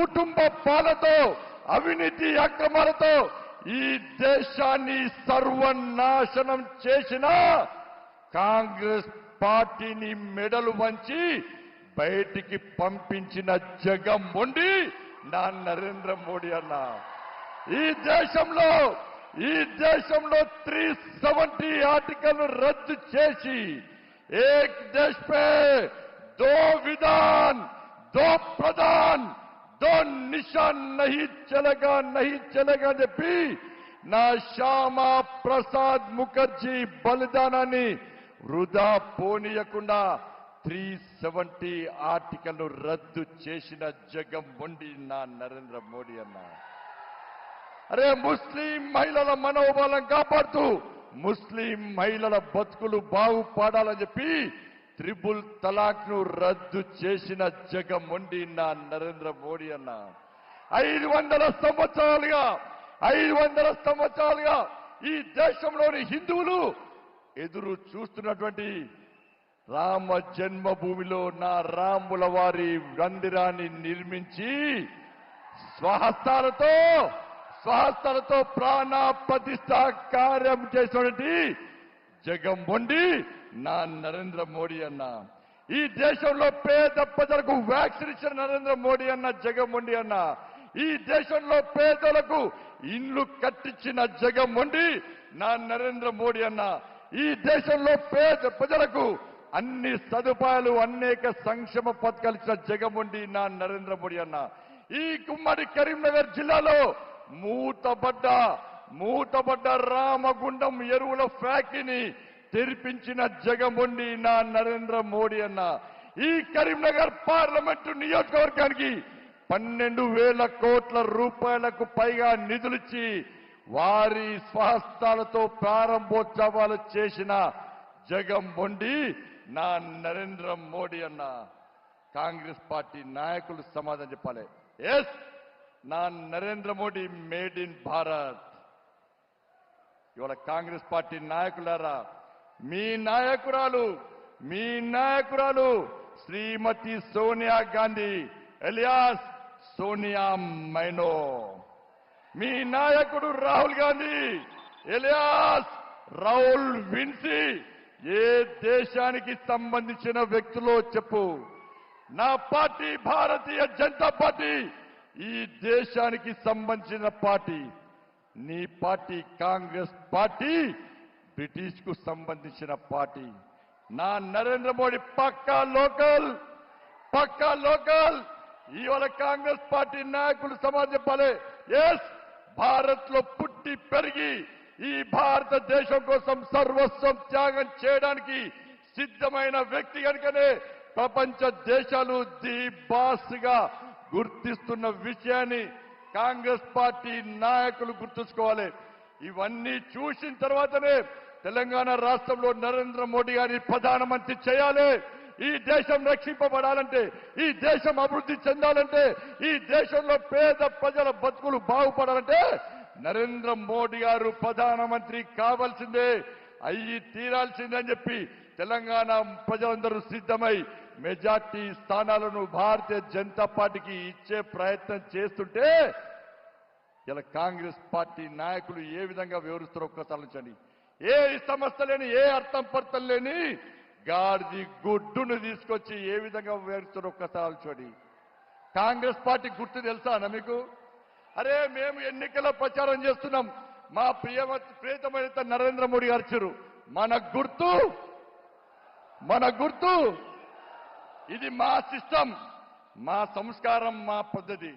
కుటుంబ పాలతో అవినీతి అక్రమాలతో ఈ దేశాన్ని సర్వనాశనం చేసిన కాంగ్రెస్ పార్టీని మెడలు వంచి బయటికి పంపించిన జగం ఉండి నా నరేంద్ర మోడీ అన్న. ఈ దేశంలో ఈ దేశంలో త్రీ సెవెంటీ ఆర్టికల్ రద్దు చేసి ఏక్ దేశ్ పే దో విధాన్ దో ప్రధాన్ డోన్ నిషాన్ నహి చలగా నహి చలగా చెప్పి నా శ్యామా ప్రసాద్ ముఖర్జీ బలిదానాన్ని వృధా పోనీయకుండా త్రీ సెవెంటీ ఆర్టికల్ రద్దు చేసిన జగం మొండి నా నరేంద్ర మోడీ అన్న అరే ముస్లిం మహిళల మనోబలం కాపాడుతూ ముస్లిం మహిళల బతుకులు బాగుపడాలని చెప్పి త్రిబుల్ తలాక్ను రద్దు చేసిన జగమొండి నా నరేంద్ర మోడీ అన్న. ఐదు వందల సంవత్సరాలుగా ఐదు వందల సంవత్సరాలుగా ఈ దేశంలోని హిందువులు ఎదురు చూస్తున్నటువంటి రామ జన్మభూమిలో నా రాముల వారి మందిరాన్ని నిర్మించి స్వహస్తాలతో స్వహస్తాలతో ప్రాణ ప్రతిష్ట కార్యం చేసినటువంటి జగంబొండి నా నరేంద్ర మోడీ అన్న. ఈ దేశంలో పేద ప్రజలకు వ్యాక్సిన్ ఇచ్చిన నరేంద్ర మోడీ అన్న జగన్మోండి అన్న. ఈ దేశంలో పేదలకు ఇండ్లు కట్టించిన జగన్మోండి నా నరేంద్ర మోడీ అన్న. ఈ దేశంలో పేద ప్రజలకు అన్ని సదుపాయాలు అనేక సంక్షేమ పథకాలు ఇచ్చిన జగన్మోండి నా నరేంద్ర మోడీ అన్న. ఈ కుమ్మడి కరీంనగర్ జిల్లాలో మూతబడ్డ మూతబడ్డ రామగుండం ఎరువుల ఫ్యాక్టరీని తెరిపించిన జగమొండి నా నరేంద్ర మోడీ అన్న. ఈ కరీంనగర్ పార్లమెంటు నియోజకవర్గానికి పన్నెండు వేల కోట్ల రూపాయలకు పైగా నిధులిచ్చి వారి స్వహస్తాలతో ప్రారంభోత్సవాలు చేసిన జగంబొండి నా నరేంద్ర మోడీ అన్న. కాంగ్రెస్ పార్టీ నాయకులు సమాధానం చెప్పాలి. ఎస్ నా నరేంద్ర మోడీ మేడ్ ఇన్ భారత్. ఇవాళ కాంగ్రెస్ పార్టీ నాయకులారా మీ నాయకురాలు మీ నాయకురాలు శ్రీమతి సోనియా గాంధీ ఎలియాస్ సోనియా మైనో. మీ నాయకుడు రాహుల్ గాంధీ ఎలియాస్ రాహుల్ విన్సీ. ఏ దేశానికి సంబంధించిన వ్యక్తులో చెప్పు. నా పార్టీ భారతీయ జనతా పార్టీ ఈ దేశానికి సంబంధించిన పార్టీ. నీ పార్టీ కాంగ్రెస్ పార్టీ బ్రిటిష్కు సంబంధించిన పార్టీ. నా నరేంద్ర మోడీ పక్కా లోకల్ పక్కా లోకల్. ఇవాళ కాంగ్రెస్ పార్టీ నాయకులు సమాజం చెప్పాలి. ఎస్ భారత్లో పుట్టి పెరిగి ఈ భారతదేశం కోసం సర్వస్వం త్యాగం చేయడానికి సిద్ధమైన వ్యక్తి కనుకనే ప్రపంచ దేశాలు ది బాస్గా గుర్తిస్తున్న విషయాన్ని కాంగ్రెస్ పార్టీ నాయకులు గుర్తుంచుకోవాలి. ఇవన్నీ చూసిన తర్వాతనే తెలంగాణ రాష్ట్రంలో నరేంద్ర మోడీ గారిని ప్రధానమంత్రి చేయాలి. ఈ దేశం రక్షింపబడాలంటే ఈ దేశం అభివృద్ధి చెందాలంటే ఈ దేశంలో పేద ప్రజల బతుకులు బాగుపడాలంటే నరేంద్ర మోడీ గారు ప్రధానమంత్రి కావాల్సిందే. అయ్యి తీరాల్సిందని చెప్పి తెలంగాణ ప్రజలందరూ సిద్ధమై మెజార్టీ స్థానాలను భారతీయ జనతా పార్టీకి ఇచ్చే ప్రయత్నం చేస్తుంటే ఇలా కాంగ్రెస్ పార్టీ నాయకులు ఏ విధంగా వివరిస్తారో ఒక్కసారి ఏ సమస్య లేని ఏ అర్థం పర్థం లేని గాడిది గుడ్డును తీసుకొచ్చి ఏ విధంగా వివరిస్తారో ఒక్కసారి ఆలోచించండి. కాంగ్రెస్ పార్టీ గుర్తు తెలుసా మీకు? అరే మేము ఎన్నికల ప్రచారం చేస్తున్నాం. మా ప్రియమ ప్రియతమైన నరేంద్ర మోడీ గారు మన గుర్తు మన గుర్తు. ఇది మా సిస్టం మా సంస్కారం మా పద్ధతి.